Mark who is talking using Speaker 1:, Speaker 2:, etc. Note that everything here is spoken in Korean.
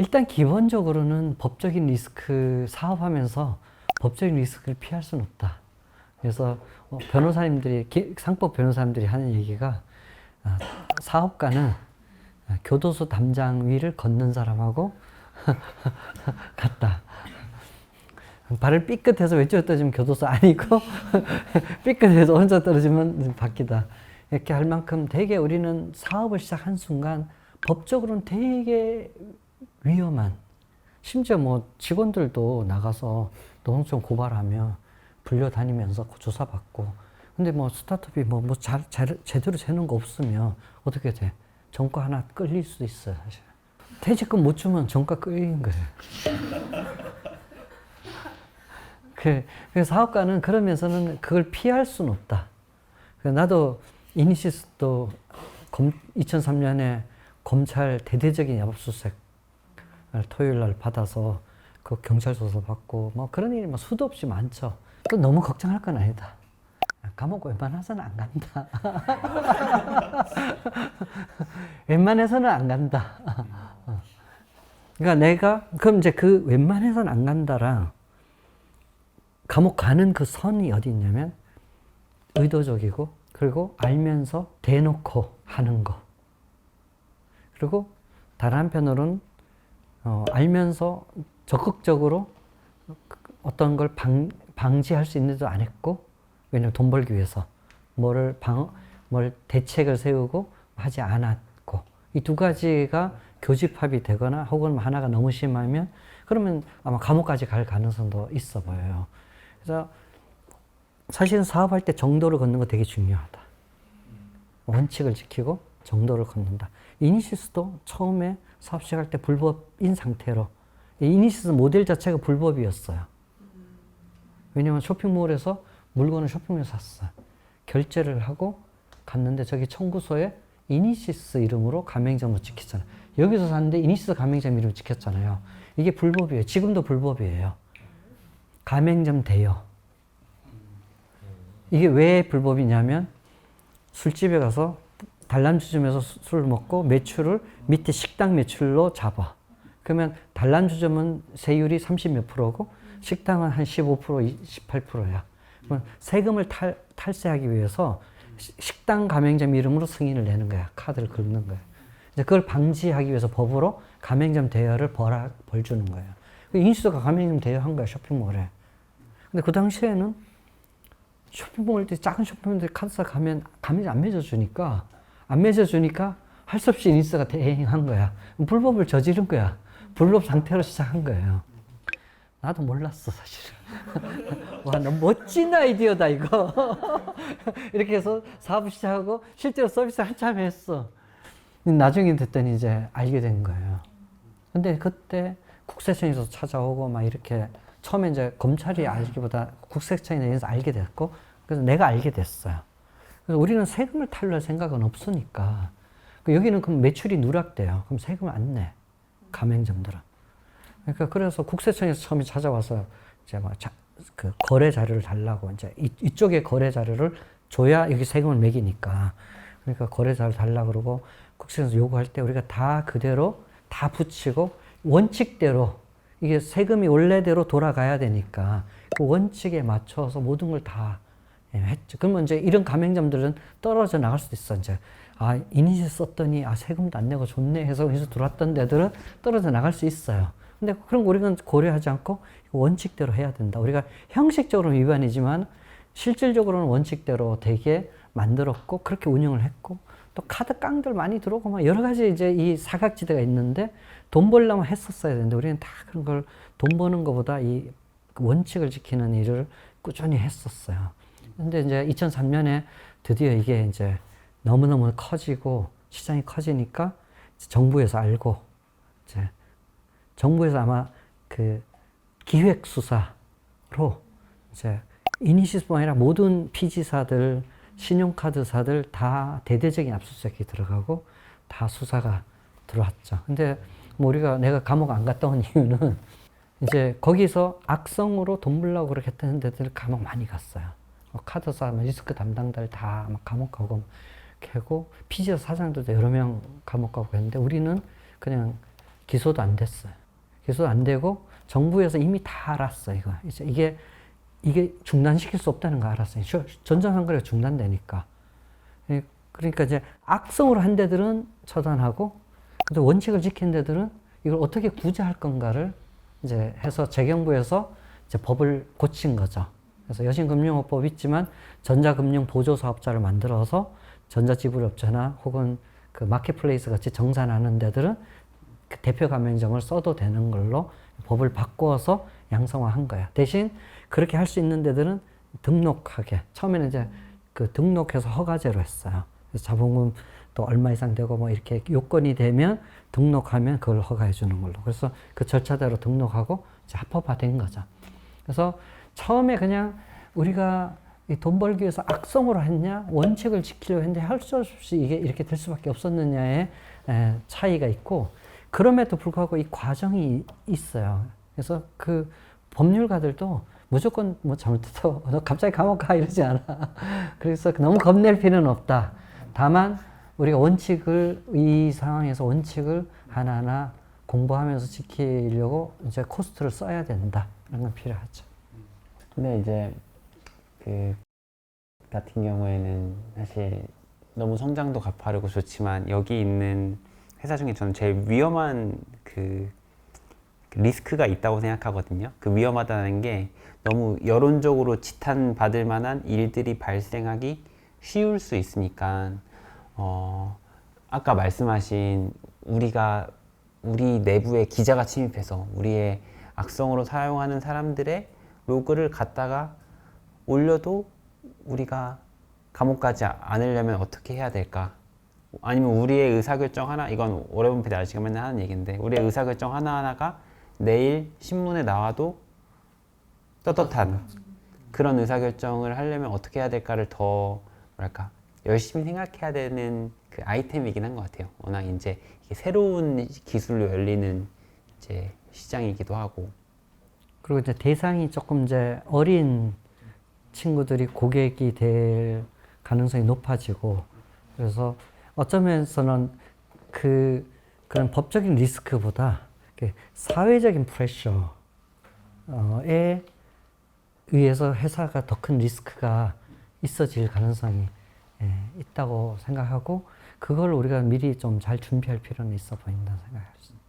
Speaker 1: 일단 기본적으로는 법적인 리스크 사업하면서 법적인 리스크를 피할 수는 없다. 그래서 어, 변호사님들이 기- 상법 변호사님들이 하는 얘기가 아, 사업가는 아, 교도소 담장 위를 걷는 사람하고 같다. 발을 삐끗해서 왼쪽으로 떨어지면 교도소 아니고 삐끗해서 오른쪽 떨어지면 바뀌다. 이렇게 할 만큼 되게 우리는 사업을 시작한 순간 법적으로는 되게 위험한 심지어 뭐 직원들도 나가서 노동청 고발하며 불려다니면서 조사받고 근데 뭐 스타트업이 뭐, 뭐 잘, 잘, 제대로 되는 거 없으면 어떻게 돼? 정가 하나 끌릴 수도 있어요 사실 퇴직금 못 주면 정가 끌리는 거예요 그, 그 사업가는 그러면서는 그걸 피할 수는 없다. 그 나도 이니시스도 검, 2003년에 검찰 대대적인 야법수색을 토요일 날 받아서 그 경찰 조사 받고 뭐 그런 일이 뭐 수도 없이 많죠. 또 너무 걱정할 건 아니다. 감옥 웬만해서는 안 간다. 웬만해서는 안 간다. 어. 그러니까 내가 그럼 이제 그 웬만해서는 안 간다랑 감옥 가는 그 선이 어디 있냐면 의도적이고 그리고 알면서 대놓고 하는 거 그리고 다른 한편으로는 어, 알면서 적극적으로 어떤 걸 방, 방지할 수 있는데도 안 했고 왜냐면 돈 벌기 위해서 뭐를 방, 뭘 대책을 세우고 하지 않았고 이 두 가지가 교집합이 되거나 혹은 하나가 너무 심하면 그러면 아마 감옥까지 갈 가능성도 있어 보여요. 그래서 사실은 사업할 때 정도를 걷는 거 되게 중요하다. 원칙을 지키고 정도를 걷는다. 이니시스도 처음에 사업 시작할 때 불법인 상태로 이 이니시스 모델 자체가 불법이었어요. 왜냐면 쇼핑몰에서 물건을 쇼핑몰에서 샀어. 결제를 하고 갔는데 저기 청구소에 이니시스 이름으로 가맹점을 찍혔잖아. 여기서 샀는데 이니시스 가맹점 이름 찍혔잖아요. 이게 불법이에요. 지금도 불법이에요. 가맹점 대여. 이게 왜 불법이냐면 술집에 가서 단란주점에서 수- 술을 먹고 매출을 밑에 식당 매출로 잡아. 그러면 단란주점은 세율이 30 몇 프로고 식당은 한 15%, 18%야. 그러면 세금을 탈, 탈세하기 위해서 시- 식당 가맹점 이름으로 승인을 내는 거야. 카드를 긁는 거야. 이제 그걸 방지하기 위해서 법으로 가맹점 대여를 벌, 벌 주는 거예요. 그 인수가 가맹점 대여한 거야, 쇼핑몰에. 근데 그 당시에는 쇼핑몰 때 작은 쇼핑몰들 카드사 가면 가맹점 안 맺어주니까 안 맺어주니까 할 수 없이 인스가 대행한 거야. 불법을 저지른 거야. 불법 상태로 시작한 거예요. 나도 몰랐어 사실은. 와, 너무 멋진 아이디어다 이거. 이렇게 해서 사업 시작하고 실제로 서비스 한참 했어. 나중에 됐더니 이제 알게 된 거예요. 근데 그때 국세청에서 찾아오고 막 이렇게 처음에 이제 검찰이 알기보다 국세청에 의해서 알게 됐고 그래서 내가 알게 됐어요. 그래서 우리는 세금을 탈루할 생각은 없으니까 그 여기는 그럼 매출이 누락돼요. 그럼 세금을 안 내. 가맹점들은. 그러니까 그래서 국세청에서 처음에 찾아와서 이제 막그 거래 자료를 달라고 이제 이, 이쪽에 거래 자료를 줘야 여기 세금을 매기니까 그러니까 거래 자료 달라 그러고 국세청에서 요구할 때 우리가 다 그대로 다 붙이고 원칙대로 이게 세금이 원래대로 돌아가야 되니까 그 원칙에 맞춰서 모든 걸다 했죠. 그러면 이제 이런 가맹점들은 떨어져 나갈 수도 있어. 이제 아 이니시 썼더니 아 세금도 안 내고 좋네 해서 여기서 들어왔던 데들은 떨어져 나갈 수 있어요. 근데 그런 거 우리는 고려하지 않고 원칙대로 해야 된다. 우리가 형식적으로는 위반이지만 실질적으로는 원칙대로 되게 만들었고 그렇게 운영을 했고 또 카드 깡들 많이 들어오고 막 여러 가지 이제 이 사각지대가 있는데 돈 벌려면 했었어야 되는데 우리는 다 그런 걸 돈 버는 것보다 이 원칙을 지키는 일을 꾸준히 했었어요. 근데 이제 2003년에 드디어 이게 이제 너무너무 커지고 시장이 커지니까 정부에서 알고 이제 정부에서 아마 그 기획 수사로 이제 이니시스뿐 아니라 모든 피지사들, 신용카드사들 다 대대적인 압수수색이 들어가고 다 수사가 들어왔죠. 근데 뭐 우리가 내가 감옥 안 갔다 온 이유는 이제 거기서 악성으로 돈 벌려고 그렇게 했던 데들 감옥 많이 갔어요. 뭐 카드사, 뭐 리스크 담당자들 다막 감옥 가고 캐고 피지사 사장들도 여러 명 감옥 가고 했는데 우리는 그냥 기소도 안 됐어요. 기소도 안 되고 정부에서 이미 다 알았어 이거. 이제 이게 이게 중단시킬 수 없다는 거 알았어요. 저- 전자상거래가 중단되니까. 예, 그러니까 이제 악성으로 한 데들은 처단하고, 근데 원칙을 지킨 데들은 이걸 어떻게 구제할 건가를 이제 해서 재경부에서 이제 법을 고친 거죠. 그래서 여신금융업법 있지만 전자금융 보조사업자를 만들어서 전자지불업체나 혹은 그 마켓플레이스 같이 정산하는 데들은 그 대표 가맹점을 써도 되는 걸로 법을 바꿔서 양성화한 거야. 대신 그렇게 할 수 있는 데들은 등록하게. 처음에는 이제 그 등록해서 허가제로 했어요. 그래서 자본금 또 얼마 이상 되고 뭐 이렇게 요건이 되면 등록하면 그걸 허가해 주는 걸로. 그래서 그 절차대로 등록하고 이제 합법화된 거죠. 그래서 처음에 그냥 우리가 이돈 벌기 위해서 악성으로 했냐, 원칙을 지키려고 했는데 할 수 없이 이게 이렇게 될 수밖에 없었느냐의 에, 차이가 있고, 그럼에도 불구하고 이 과정이 있어요. 그래서 그 법률가들도 무조건 뭐 잘못해서 너 갑자기 감옥 가 이러지 않아. 그래서 너무 겁낼 필요는 없다. 다만 우리가 원칙을 이 상황에서 원칙을 하나하나 공부하면서 지키려고 이제 코스트를 써야 된다. 이런 건 필요하죠.
Speaker 2: 근데 이제 그 같은 경우에는 사실 너무 성장도 가파르고 좋지만 여기 있는 회사 중에 저는 제일 위험한 그 리스크가 있다고 생각하거든요. 그 위험하다는 게 너무 여론적으로 지탄받을 만한 일들이 발생하기 쉬울 수 있으니까 어 아까 말씀하신 우리가 우리 내부에 기자가 침입해서 우리의 악성으로 사용하는 사람들의 로그를 갖다가 올려도 우리가 감옥 가지 않으려면 어떻게 해야 될까? 아니면 우리의 의사결정 하나, 이건 오래본 PD 아저씨가 맨날 하는 얘기인데, 우리의 의사결정 하나하나가 내일 신문에 나와도 떳떳한 그런 의사결정을 하려면 어떻게 해야 될까를 더, 뭐랄까, 열심히 생각해야 되는 그 아이템이긴 한 것 같아요. 워낙 이제 새로운 기술로 열리는 이제 시장이기도 하고.
Speaker 1: 그리고 이제 대상이 조금 이제 어린 친구들이 고객이 될 가능성이 높아지고 그래서 어쩌면서는 그 그런 법적인 리스크보다 그 사회적인 프레셔에 의해서 회사가 더 큰 리스크가 있어질 가능성이 예, 있다고 생각하고 그걸 우리가 미리 좀 잘 준비할 필요는 있어 보인다 생각합니다.